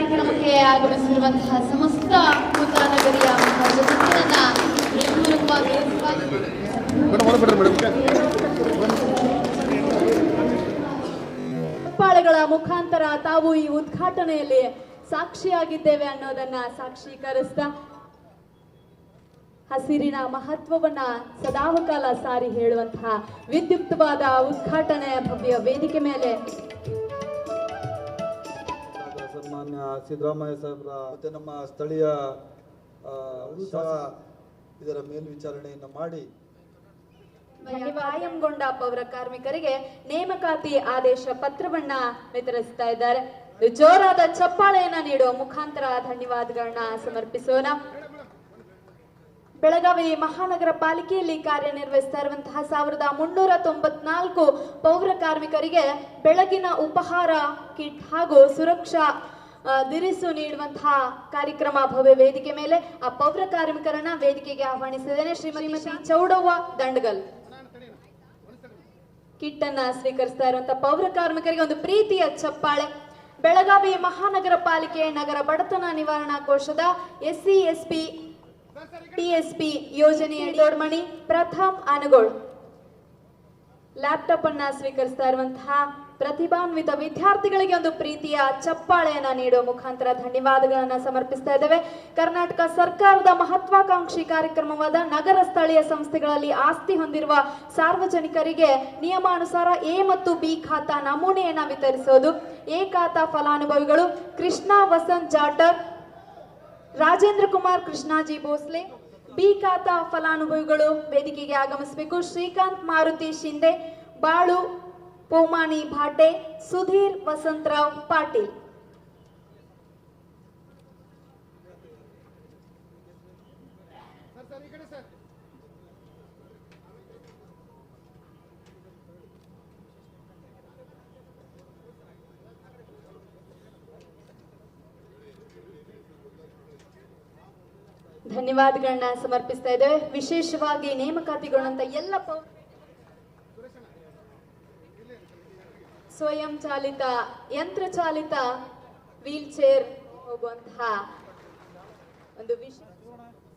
ಕಾರ್ಯಕ್ರಮಕ್ಕೆ ಆಗಮಿಸಿರುವಂತಹ ಸಮಸ್ತ ನಗರಿಯ ಸ್ವಾಗತ ಹೆಬ್ಬಾಳೆಗಳ ಮುಖಾಂತರ ತಾವು ಈ ಉದ್ಘಾಟನೆಯಲ್ಲಿ ಸಾಕ್ಷಿಯಾಗಿದ್ದೇವೆ ಅನ್ನೋದನ್ನ ಸಾಕ್ಷೀಕರಿಸ್ತಾ ಹಸಿರಿನ ಮಹತ್ವವನ್ನ ಸದಾವಕಾಲ ಸಾರಿ ಹೇಳುವಂತಹ ವಿದ್ಯುಕ್ತವಾದ ಉದ್ಘಾಟನೆಯ ಭವ್ಯ ವೇದಿಕೆ ಮೇಲೆ ಸಿದ್ದರಾಮಯ್ಯ ಸಾಹೇಬರ ಮತ್ತೆ ನಮ್ಮ ಸ್ಥಳೀಯ ಇದರ ಮೇಲ್ವಿಚಾರಣೆಯನ್ನು ಮಾಡಿ. ಕಾಯಂಗೊಂಡ ಪೌರ ಕಾರ್ಮಿಕರಿಗೆ ನೇಮಕಾತಿ ಆದೇಶ ಪತ್ರವನ್ನ ವಿತರಿಸ್ತಾ ಇದ್ದಾರೆ. ಇದು ಜೋರಾದ ಚಪ್ಪಾಳೆಯನ್ನ ನೀಡುವ ಮುಖಾಂತರ ಧನ್ಯವಾದಗಳನ್ನ ಸಮರ್ಪಿಸೋಣ. ಬೆಳಗಾವಿ ಮಹಾನಗರ ಪಾಲಿಕೆಯಲ್ಲಿ ಕಾರ್ಯನಿರ್ವಹಿಸ್ತಾ ಇರುವಂತಹ ಸಾವಿರದ ಮುನ್ನೂರ ತೊಂಬತ್ನಾಲ್ಕು ಪೌರ ಕಾರ್ಮಿಕರಿಗೆ ಬೆಳಗಿನ ಉಪಹಾರ ಕಿಟ್ ಹಾಗೂ ಸುರಕ್ಷಾ ದಿರಿಸು ನೀಡುವಂತಹ ಕಾರ್ಯಕ್ರಮ, ಭವ್ಯ ವೇದಿಕೆ ಮೇಲೆ ಆ ಪೌರ ಕಾರ್ಮಿಕರನ್ನ ವೇದಿಕೆಗೆ ಆಹ್ವಾನಿಸಿದ್ದೇನೆ. ಶ್ರೀಮತಿ ಚೌಡವ್ವ ದಂಡಗಲ್. ಕಿಟ್ ಅನ್ನ ಸ್ವೀಕರಿಸ್ತಾ ಇರುವಂತಹ ಪೌರ ಕಾರ್ಮಿಕರಿಗೆ ಒಂದು ಪ್ರೀತಿಯ ಚಪ್ಪಾಳೆ. ಬೆಳಗಾವಿ ಮಹಾನಗರ ಪಾಲಿಕೆ ನಗರ ಬಡತನ ನಿವಾರಣಾ ಕೋಶದ ಎಸ್ಸಿ, ಎಸ್ಪಿ ಟಿಎಸ್ಪಿ ಯೋಜನೆಯಡಿ ದೊಡ್ಮಣಿ ಪ್ರಥಮ್ ಅನಗೋಳ್. ಲ್ಯಾಪ್ಟಾಪ್ ಅನ್ನ ಸ್ವೀಕರಿಸ್ತಾ ಇರುವಂತಹ ಪ್ರತಿಭಾನ್ವಿತ ವಿದ್ಯಾರ್ಥಿಗಳಿಗೆ ಒಂದು ಪ್ರೀತಿಯ ಚಪ್ಪಾಳೆಯನ್ನ ನೀಡುವ ಮುಖಾಂತರ ಧನ್ಯವಾದಗಳನ್ನ ಸಮರ್ಪಿಸ್ತಾ ಇದ್ದೇವೆ. ಕರ್ನಾಟಕ ಸರ್ಕಾರದ ಮಹತ್ವಾಕಾಂಕ್ಷಿ ಕಾರ್ಯಕ್ರಮವಾದ ನಗರ ಸ್ಥಳೀಯ ಸಂಸ್ಥೆಗಳಲ್ಲಿ ಆಸ್ತಿ ಹೊಂದಿರುವ ಸಾರ್ವಜನಿಕರಿಗೆ ನಿಯಮಾನುಸಾರ ಎ ಮತ್ತು ಬಿ ಖಾತಾ ನಮೂನೆಯನ್ನ ವಿತರಿಸೋದು ಎ ಖಾತಾ ಫಲಾನುಭವಿಗಳು ಕೃಷ್ಣ ವಸಂತ್ ಜಾಟರ್, ರಾಜೇಂದ್ರ ಕುಮಾರ್ ಕೃಷ್ಣಾಜಿ ಭೋಸ್ಲೆ, ಬಿ ಖಾತಾ ಫಲಾನುಭವಿಗಳು ವೇದಿಕೆಗೆ ಆಗಮಿಸಬೇಕು. ಶ್ರೀಕಾಂತ್ ಮಾರುತಿ ಶಿಂದೆ, ಬಾಳು ಪೋಮಾನಿ ಭಾಟೆ ಸುಧೀರ್ वसंतराव ಪಾಟೀಲ್. ಧನ್ಯವಾದಗಳನ್ನ ಸಮರ್ಪಿಸ್ತಾ ಇದ್ದೇವೆ. ವಿಶೇಷವಾಗಿ ನೇಮಕಾತಿಗೊಂಡಂತ ಎಲ್ಲ ಪೌ- ಸ್ವಯಂ ಚಾಲಿತ ಯಂತ್ರ ಚಾಲಿತ ವೀಲ್ ಚೇರ್ ಹೋಗುವಂತಹ ಒಂದು ವಿಶೇಷ